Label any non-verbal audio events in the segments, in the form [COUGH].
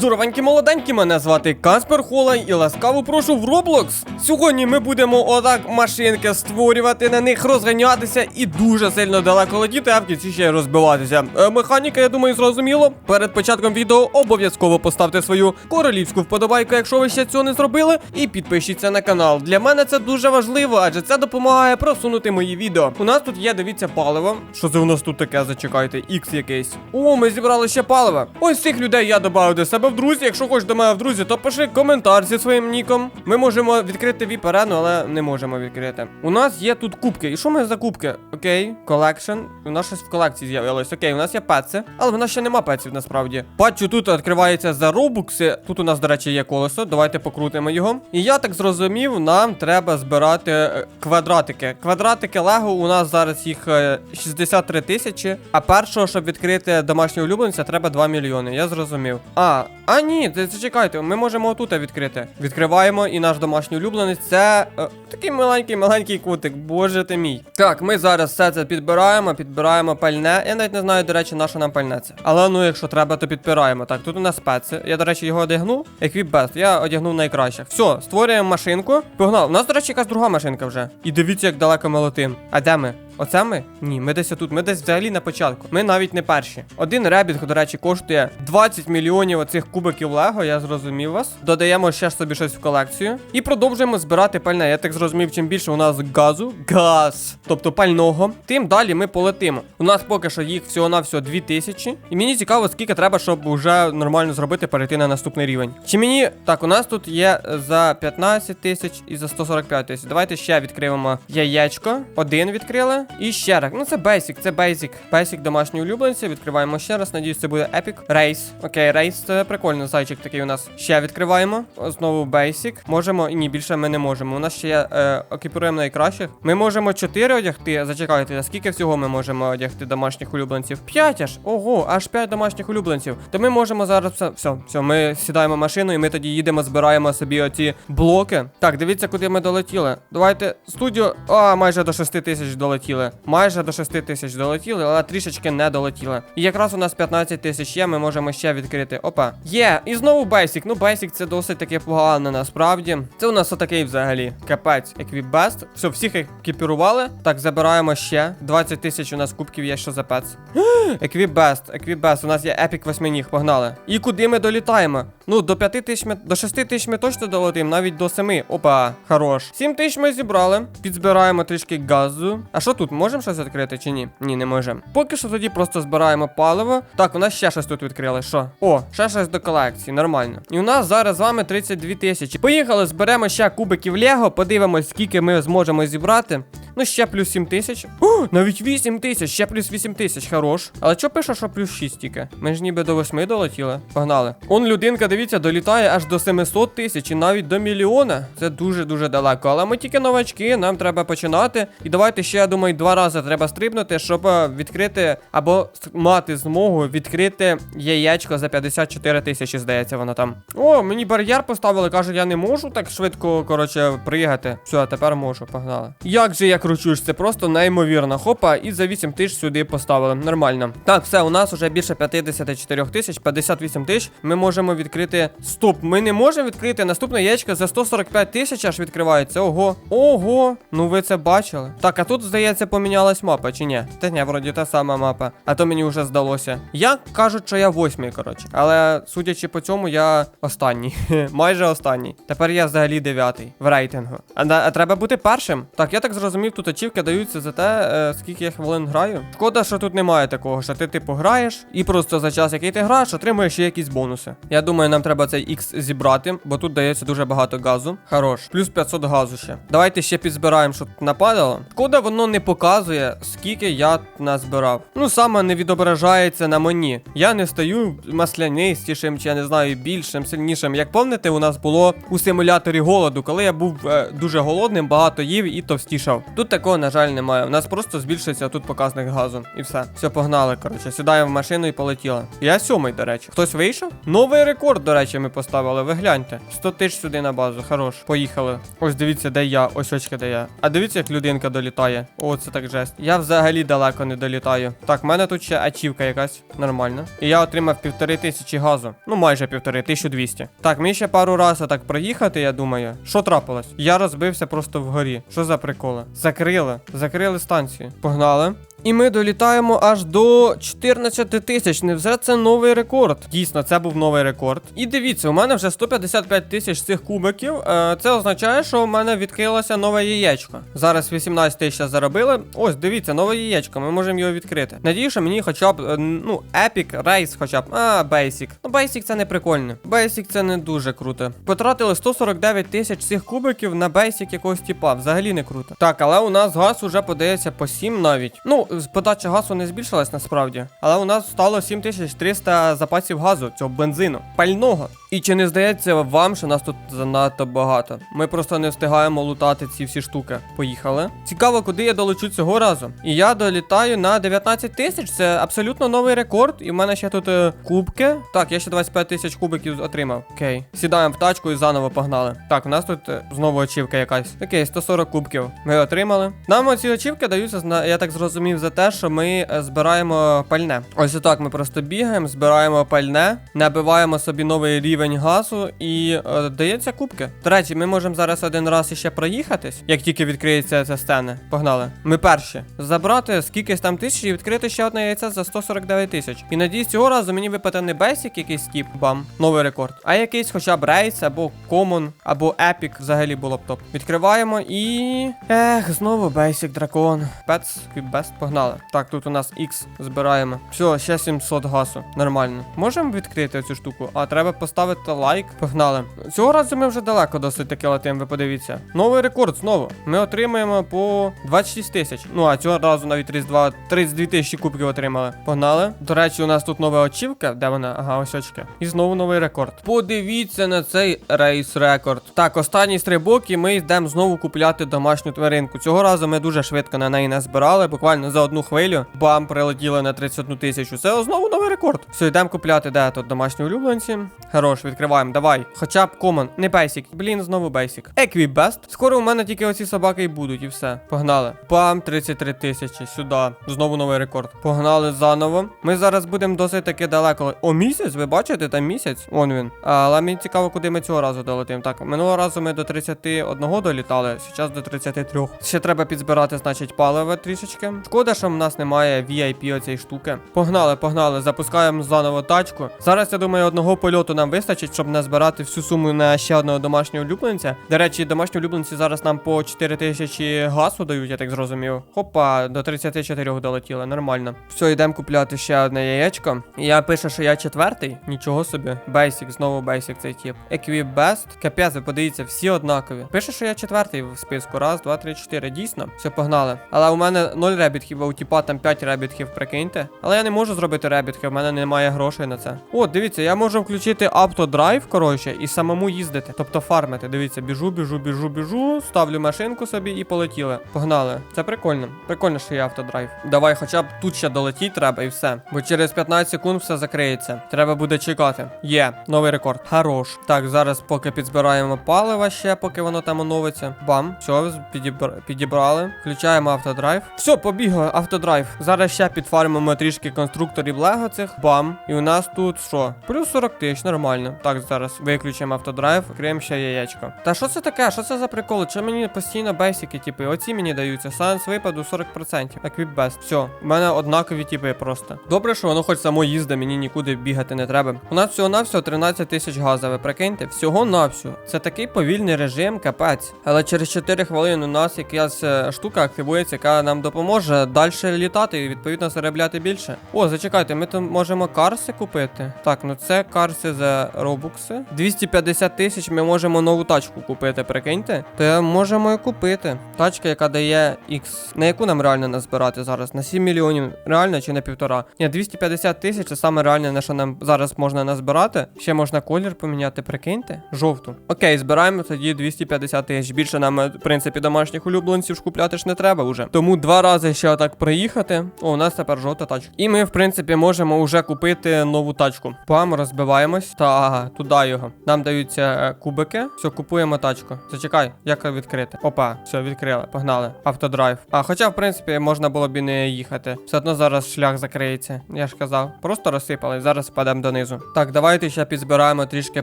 Здоровенькі молоденькі, мене звати Каспер Холай і ласкаво прошу в Roblox. Сьогодні ми будемо отак машинки створювати, на них розганятися і дуже сильно далеко летіти, а в кінці ще й розбиватися. Е, механіка, я думаю, зрозуміло. Перед початком відео обов'язково поставте свою королівську вподобайку, якщо ви ще цього не зробили, і підпишіться на канал. Для мене це дуже важливо, адже це допомагає просунути мої відео. У нас тут є, дивіться, паливо. Що це у нас тут таке? Зачекайте, X якийсь. О, ми зібрали ще паливо. Ось цих людей я додав до себе в друзі. Якщо хочеш до мене в друзі, то пиши коментар зі своїм ніком. Ми можемо відкрити віп-арену, але не можемо відкрити. У нас є тут кубки. І що ми за кубки? Окей, колекшн. У нас щось в колекції з'явилось. Окей, у нас є пеци, але в нас ще нема пеців насправді. Бачу, тут відкривається за робукси. Тут у нас, до речі, є колесо. Давайте покрутимо його. І я так зрозумів, нам треба збирати е, квадратики. Квадратики Лего у нас зараз їх е, 63 тисячі. А першого, щоб відкрити домашнього улюбленця, треба 2 мільйони. Я зрозумів. А, а ні, зачекайте, ми можемо отут відкрити. Відкриваємо і наш домашній улюбленець. Це е, такий маленький, маленький кутик. Боже ти мій. Так, ми зараз все це підбираємо, підбираємо пальне. Я навіть не знаю, до речі, на нам пальне це. Але ну, якщо треба, то підпираємо. Так, тут у нас специ. Я, до речі, його. Equip Best. Я одягнув найкращих. Все, створюємо машинку. Погнали. У нас, до речі, якась друга машинка вже. І дивіться, як далеко ми летим. А де ми? Оце ми? Ні, ми десь тут. Ми десь взагалі на початку. Ми навіть не перші. Один ребіт, до речі, коштує 20 мільйонів оцих кубиків Лего, я зрозумів вас. Додаємо ще собі щось в колекцію. І продовжуємо збирати пальне. Я так зрозумів, чим більше у нас газу, газ, тобто пального, тим далі ми полетимо. У нас поки що їх всього-навсього 2000. І мені цікаво, скільки треба, щоб вже нормально зробити, перейти на наступний рівень. Чи мені. Так, у нас тут є за 15 тисяч і за 145 тисяч. Давайте ще відкриємо яєчко. Один відкрили. І ще раз. Ну це Basic, це Basic. Basic домашній улюбленці. Відкриваємо ще раз. Надіюсь, це буде Epic. Рейс. Окей, рейс це прикольно. Зайчик такий у нас. Ще відкриваємо. Знову Basic. Можемо. Ні, більше ми не можемо. У нас ще є е, екіпіруємо найкращих. Ми можемо 4 одягти. Зачекайте, а скільки всього ми можемо одягти домашніх улюбленців? 5 аж. Ого, аж 5 домашніх улюбленців. То ми можемо зараз все. Все, все, ми сідаємо в машину і ми тоді їдемо, збираємо собі оці блоки. Так, дивіться, куди ми долетіли. Давайте студію. А, майже до 6 тисяч долетіли. Майже до 6 тисяч долетіли, але трішечки не долетіли. І якраз у нас 15 тисяч є, ми можемо ще відкрити. Опа. Є, і знову Basic. Ну, Basic це досить таки погано насправді. Це у нас отакий взагалі. Капець, Best. Все, всіх екіпірували. Так, забираємо ще. 20 тисяч у нас кубків є, що за пец. [GASPS] Equip Best, У нас є Epic восьминіг, погнали. І куди ми долітаємо? Ну, до 5 тисяч ми, до 6 тисяч ми точно долетимо, навіть до 7. Опа, хорош. 7 тисяч ми зібрали. Підзбираємо трішки газу. А що тут? Можемо щось відкрити чи ні? Ні, не можемо. Поки що тоді просто збираємо паливо. Так, у нас ще щось тут відкрили. Що? О, ще щось до колекції, нормально. І у нас зараз з вами 32 тисячі. Поїхали, зберемо ще кубиків Лего, подивимось, скільки ми зможемо зібрати. Ну, ще плюс 7 тисяч. Навіть 8 тисяч, ще плюс 8 тисяч, хорош. Але що пише, що плюс 6 тільки? Ми ж ніби до 8 долетіли. Погнали. Он людинка, дивіться, долітає аж до 700 тисяч і навіть до мільйона. Це дуже-дуже далеко. Але ми тільки новачки, нам треба починати. І давайте ще, я думаю, два рази треба стрибнути, щоб е, відкрити або мати змогу відкрити яєчко за 54 тисячі, здається, воно там. О, мені бар'єр поставили, кажуть, я не можу так швидко, коротше, приїхати. Все, тепер можу, погнали. Як же я кручусь, це просто неймовірно. Хопа, і за 8 тисяч сюди поставили. Нормально. Так, все, у нас вже більше 54 тисяч, 58 тисяч. Ми можемо відкрити. Стоп, ми не можемо відкрити наступне яєчко за 145 тисяч аж відкривається. Ого. Ого. Ну ви це бачили. Так, а тут, здається, помінялась мапа, чи ні? Та ні, вроді та сама мапа. А то мені вже здалося. Я кажуть, що я восьмий, коротше. Але судячи по цьому, я останній. [LAUGHS] Майже останній. Тепер я взагалі дев'ятий в рейтингу. А, а треба бути першим. Так, я так зрозумів, тут ачівки даються за те, е, скільки я хвилин граю. Шкода, що тут немає такого, що ти типу граєш, і просто за час, який ти граєш, отримуєш ще якісь бонуси. Я думаю, нам треба цей X зібрати, бо тут дається дуже багато газу. Хорош. Плюс 500 газу ще. Давайте ще підзбираємо, щоб нападало. Шкода, воно не показує, скільки я назбирав. Ну, саме не відображається на мені. Я не стаю маслянистішим, чи я не знаю, більшим, сильнішим. Як помните, у нас було у симуляторі голоду, коли я був е, дуже голодним, багато їв і товстішав. Тут такого, на жаль, немає. У нас просто збільшується тут показник газу. І все. Все, погнали. Коротше, сідаємо в машину і полетіли. Я сьомий, до речі. Хтось вийшов? Новий рекорд, до речі, ми поставили. Ви гляньте. 100 тисяч сюди на базу. Хорош. Поїхали. Ось дивіться, де я. Ось очки, де я. А дивіться, як людинка долітає. О, це так жесть. Я взагалі далеко не долітаю. Так, в мене тут ще ачівка якась. Нормально. І я отримав півтори тисячі газу. Ну, майже півтори, 1200. Так, мені ще пару разів так проїхати, я думаю. Що трапилось? Я розбився просто вгорі. Що за приколи? Закрили. Закрили станцію. Погнали. І ми долітаємо аж до 14 тисяч. Невже це новий рекорд? Дійсно, це був новий рекорд. І дивіться, у мене вже 155 тисяч цих кубиків. Е, Це означає, що у мене відкрилося нове яєчко. Зараз 18 тисяч заробили. Ось, дивіться, нове яєчко. Ми можемо його відкрити. Надію, що мені хоча б, е, ну, Epic, Race хоча б. А, Basic. Ну, Basic це не прикольно. Basic це не дуже круто. Потратили 149 тисяч цих кубиків на Basic якогось типа. Взагалі не круто. Так, але у нас газ уже подається по 7 навіть. Ну, подача газу не збільшилась насправді. Але у нас стало 7300 запасів газу, цього бензину, пального. І чи не здається вам, що нас тут занадто багато? Ми просто не встигаємо лутати ці всі штуки. Поїхали. Цікаво, куди я долечу цього разу. І я долітаю на 19 тисяч. Це абсолютно новий рекорд. І в мене ще тут е, кубки. Так, я ще 25 тисяч кубиків отримав. Окей. Сідаємо в тачку і заново погнали. Так, у нас тут е, знову очівка якась. Окей, 140 кубків. Ми отримали. Нам оці очівки даються, я так зрозумів, за те, що ми е, збираємо пальне. Ось отак ми просто бігаємо, збираємо пальне, набиваємо собі новий рівень газу і е, дається кубки. До речі, ми можемо зараз один раз іще проїхатись, як тільки відкриється ця сцена. Погнали. Ми перші. Забрати скількись там тисяч і відкрити ще одне яйце за 149 тисяч. І надіюсь, цього разу мені випаде не Basic якийсь тип, бам, новий рекорд, а якийсь хоча б рейс або Common, або Epic взагалі було б топ. Відкриваємо і. Ех, знову Basic дракон. Pets, Cube погнали. Так, тут у нас X збираємо. Все, ще 700 гасу. Нормально. Можемо відкрити цю штуку? А треба поставити лайк. Погнали. Цього разу ми вже далеко досить таки летим, ви подивіться. Новий рекорд знову. Ми отримаємо по 26 тисяч. Ну а цього разу навіть 32, 32 тисячі кубків отримали. Погнали. До речі, у нас тут нова очівка. Де вона? Ага, ось очки. І знову новий рекорд. Подивіться на цей рейс рекорд. Так, останній стрибок, і ми йдемо знову купляти домашню тваринку. Цього разу ми дуже швидко на неї назбирали, буквально за одну хвилю. Бам, прилетіли на 31 тисячу. Це знову новий рекорд. Все, йдемо купляти, де тут домашні улюбленці. Хорош, відкриваємо, давай. Хоча б комон, не бейсік. Блін, знову бейсік. Еквібест. Скоро у мене тільки оці собаки і будуть, і все. Погнали. Бам, 33 тисячі. Сюди. Знову новий рекорд. Погнали заново. Ми зараз будемо досить таки далеко. О, місяць, ви бачите, там місяць. Вон він. Але мені цікаво, куди ми цього разу долетимо. Так, минулого разу ми до 31 долітали, зараз до 33. Ще треба підзбирати, значить, паливо трішечки. Шкода, що в нас немає VIP оцієї штуки. Погнали, погнали, запускаємо заново тачку. Зараз, я думаю, одного польоту нам вистачить, щоб назбирати всю суму на ще одного домашнього улюбленця. До речі, домашні улюбленці зараз нам по 4 тисячі гасу дають, я так зрозумів. Хопа, до 34 долетіли, нормально. Все, йдемо купляти ще одне яєчко. Я пишу, що я четвертий. Нічого собі. Basic, знову Basic цей тип. Equip Best. Капець, ви подивіться, всі однакові. Пише, що я четвертий в списку. Раз, два, три, чотири. Дійсно. Все, погнали. Але у мене 0 ребітків, а у тіпа там 5 ребітків, прикиньте. Але я не можу зробити ребітки, в мене немає грошей на це. О, дивіться, я можу включити автодрайв, коротше, і самому їздити. Тобто фармити. Дивіться, біжу, біжу, біжу, біжу, ставлю машинку собі і полетіли. Погнали. Це прикольно. Прикольно, що є автодрайв. Давай, хоча б тут ще долетіть треба і все. Бо через 15 секунд все закриється. Треба буде чекати. Є, новий рекорд. Хорош. Так, зараз поки підзбираємо паливо ще, поки воно там оновиться. Бам. Все, підібр... підібрали. Включаємо автодрайв. Все, побігли, автодрайв. Зараз ще підфармимо трішки конструкторів Лего цих. Бам. І у нас тут що? Плюс 40 тисяч, нормально. Так, зараз виключимо автодрайв, відкриємо ще яєчко. Та що це таке? Що це за прикол? Чи мені постійно бейсики, типи? Оці мені даються. Санс випаду 40%. Equip Best. Все. У мене однакові типи просто. Добре, що воно хоч само їздить, мені нікуди бігати не треба. У нас всього навсього 13 тисяч газа, ви прикиньте, всього навсього. Це такий повільний режим, капець. Але через 4 хвилини у нас якась е, штука активується, яка нам допоможе далі літати і відповідно заробляти більше. О, зачекайте, ми тут можемо карси купити. Так, ну це карси за робукси. 250 тисяч ми можемо нову тачку купити, прикиньте. То можемо і купити. Тачка, яка дає X. На яку нам реально назбирати зараз? На 7 мільйонів реально чи на півтора? Ні, 250 тисяч це саме реальне, на що нам зараз можна назбирати. Ще можна колір поміняти, прикиньте. Жовту. Окей, збираємо тоді 250 тисяч. Більше нам, е, в принципі, домашніх улюбленців ж купляти ж не треба вже. Тому два рази ще отак проїхати. О, у нас тепер жовта тачка. І ми, в принципі, можемо вже купити нову тачку. Пам, розбиваємось. Та туди його. Нам даються е, кубики. Все, купуємо тачку. Зачекай, як відкрити? Опа, все, відкрили. Погнали. Автодрайв. А хоча, в принципі, можна було б і не їхати. Все одно зараз шлях закриється. Я ж казав. Просто розсипали. Зараз впадемо донизу. Так, давайте ще підзбираємо трішки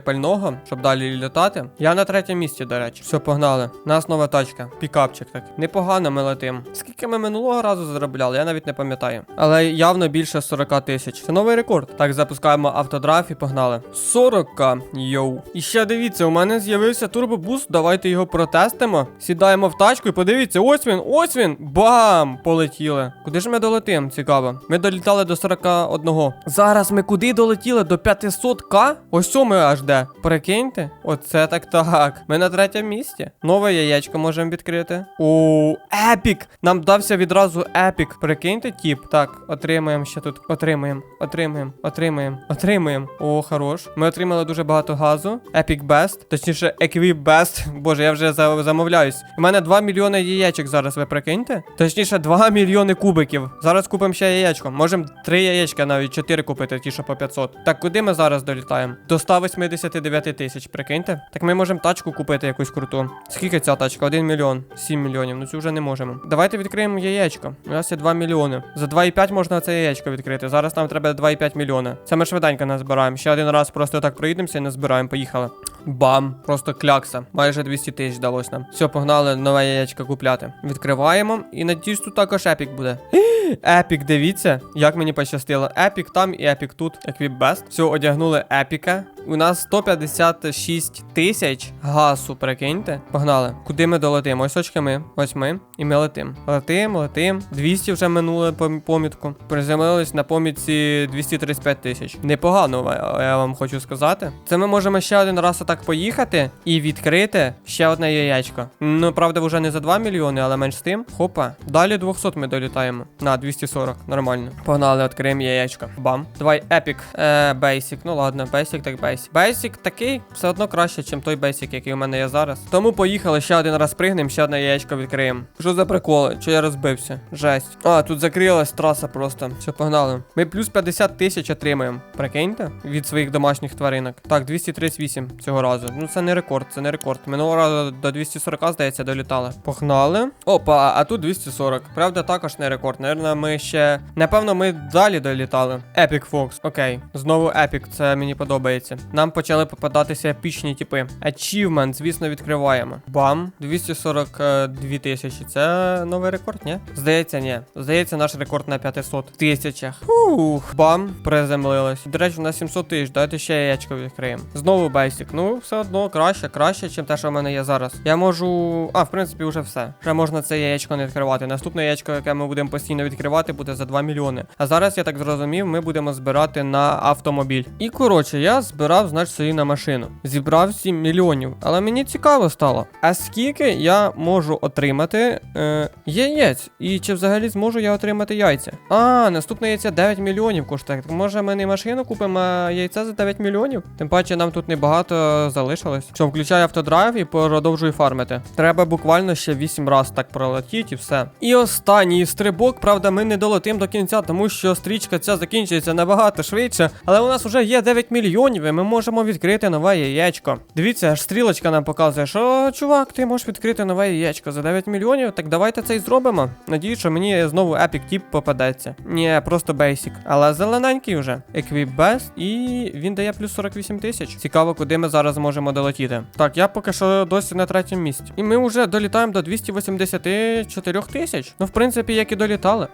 пального, щоб далі літати. Я на третьому місці, до речі. Все, погнали. Нас нова тачка. Пікапчик так. Непогано ми летим. Скільки ми минулого разу заробляли, я навіть не пам'ятаю. Але явно більше 40 тисяч. Це новий рекорд. Так, запускаємо автодрайв і погнали. 40к, йоу. І ще дивіться, у мене з'явився турбобуст. Давайте його протестимо. Сідаємо в тачку і подивіться, ось він, ось він. Бам! Полетіли. Куди ж ми долетим? Цікаво. Ми долітали до 41. Зараз ми куди долетіли? До 500к? Ось ми аж де. Прикиньте? Оце так так. Ми на третьому місці. Нове яєчко можемо відкрити. О, епік! Нам дався відразу епік. Прикиньте, тіп. Так, отримаємо ще тут. Отримаємо, отримаємо, отримаємо, отримаємо. О, хорош. Ми отримали дуже багато газу. Epic Best, точніше, Equip Best. [LAUGHS] Боже, я вже замовляюсь. У мене 2 мільйони яєчок зараз, ви прикиньте? Точніше, [LAUGHS] 2 мільйони кубиків. Зараз купимо ще яєчко. Можемо 3 яєчка, навіть 4 купити, ті, що по 500. Так, куди ми зараз долітаємо? До 189 тисяч, прикиньте. Так ми можемо тачку купити якусь круту. Скільки ця тачка? 1 мільйон, 7 мільйонів. Ну цю вже не можемо. Давайте відкриємо яєчко. У нас є 2 мільйони. За 2,5 можна це яєчко відкрити. Зараз нам треба 2,5 мільйона. Це ми швиденько назбираємо. Ще один раз просто так проїдемося і назбираємо. Поїхали. Бам! Просто клякса. Майже 200 тисяч далось нам. Все, погнали нове яєчко купляти. Відкриваємо. І надіюсь, тут також епік буде. [GASPS] Епік, дивіться, як мені пощастило. Епік там і епік тут. Еквіп бест. Все, одягнули епіка. У нас 156 тисяч гасу, прикиньте. Погнали. Куди ми долетимо? Ось очки ми. Ось ми. І ми летим. Летим, летим. 200 вже минули помітку. Приземлились на помітці 235 тисяч. Непогано, я вам хочу сказати. Це ми можемо ще один раз отак поїхати і відкрити ще одне яєчко. Ну, правда, вже не за 2 мільйони, але менш з тим. Хопа. Далі 200 ми долітаємо. На 240. Нормально. Погнали, відкриємо яєчко. Бам. Давай епік. Е, бейсік. Ну ладно, бейсік так бейсік. Бейсік такий все одно краще, ніж той бейсік, який у мене є зараз. Тому поїхали ще один раз пригнемо, ще одне яєчко відкриємо. Що за приколи? Чи я розбився? Жесть. А, тут закрилась траса просто. Все, погнали. Ми плюс 50 тисяч отримаємо. Прикиньте? Від своїх домашніх тваринок. Так, 238 цього разу. Ну це не рекорд, це не рекорд. Минулого разу до 240, здається, долітали. Погнали. Опа, а тут 240. Правда, також не рекорд. Наверно, ми ще. Напевно, ми далі долітали. Epic Fox. Окей. Знову Epic, це мені подобається. Нам почали попадатися епічні типи. Achievement, звісно, відкриваємо. Бам. 242 тисячі. Це новий рекорд, ні? Здається, ні. Здається, наш рекорд на 500 тисячах. Ух, бам, приземлилось. До речі, у нас 700 тисяч. Давайте ще яєчко відкриємо. Знову бейсик. Ну, все одно краще, краще, ніж те, що в мене є зараз. Я можу. А, в принципі, вже все. Вже можна це яєчко не відкривати. Наступне яєчко, яке ми будемо постійно відкривати, буде за 2 мільйони. А зараз, я так зрозумів, ми будемо збирати на автомобіль. І коротше, я збирав, значить, собі на машину. Зібрав 7 мільйонів. Але мені цікаво стало. А скільки я можу отримати е, яєць? І чи взагалі зможу я отримати яйця? А, наступне яйця 9 мільйонів коштує. Так може ми не машину купимо, а яйця за 9 мільйонів? Тим паче нам тут небагато залишилось. Що, включаю автодрайв і продовжую фармити. Треба буквально ще 8 раз так пролетіти і все. І останній стрибок, правда, ми не долетим до кінця, тому що стрічка ця закінчується набагато швидше. Але у нас вже є 9 мільйонів, і ми можемо відкрити нове яєчко. Дивіться, аж стрілочка нам показує, що чувак, ти можеш відкрити нове яєчко за 9 мільйонів. Так давайте це і зробимо. Надіюсь, що мені знову епік тіп попадеться. Ні, просто бейсік. Але зелененький вже. Еквіп Best, і він дає плюс 48 тисяч. Цікаво, куди ми зараз можемо долетіти. Так, я поки що досі на третьому місці. І ми вже долітаємо до 284 тисяч. Ну, в принципі, як і долітали.